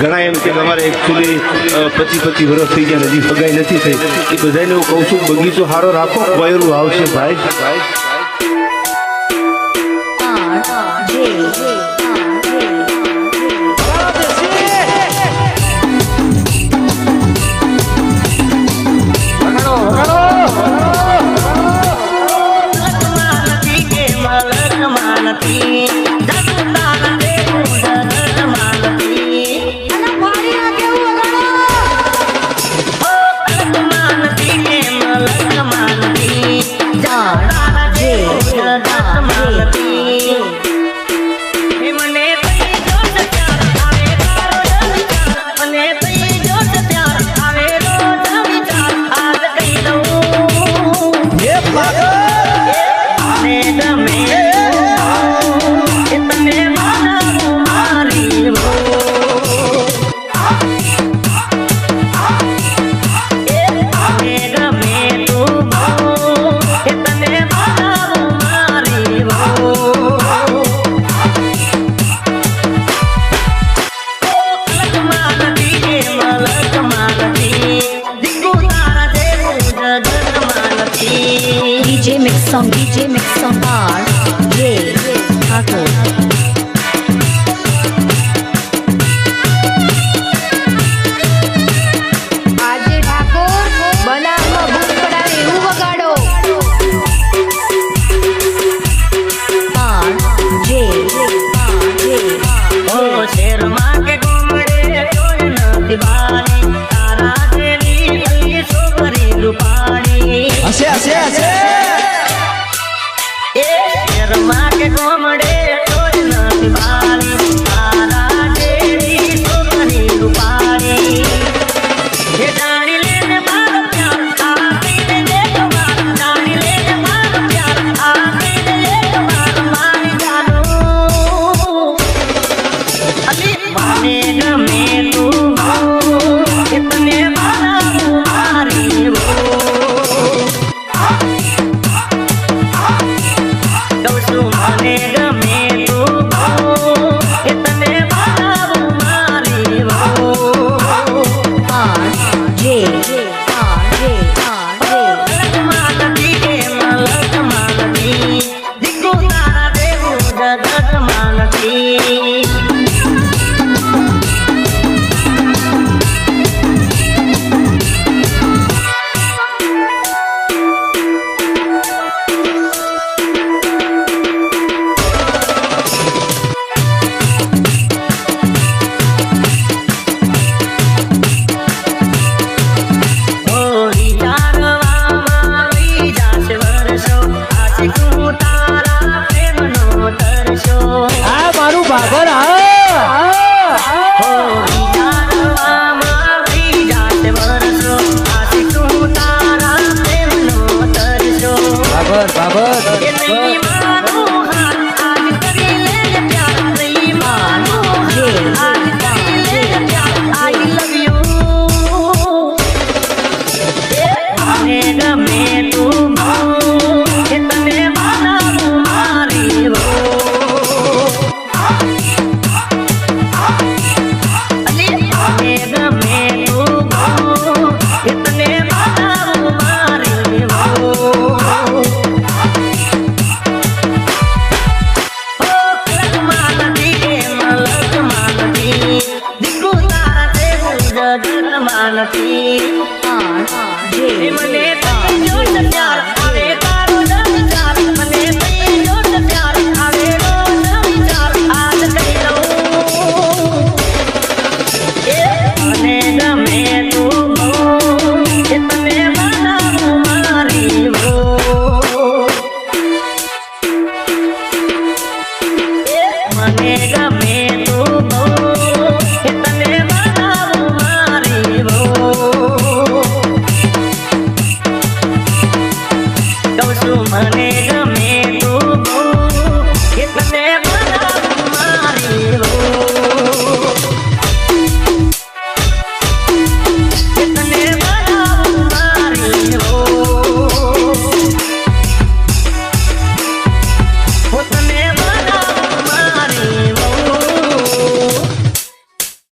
ઘણા એમ કે અમારે એકચુલી પચીસ પચીસ વર્ષ થઈ ગયા, હજી સગાઈ નથી થઈ. એ બધાને હું કહું છું, બગીચો સારો રાખો, વાયરું આવશે ભાઈ. made the man. Five, three, tackle. Mírame મને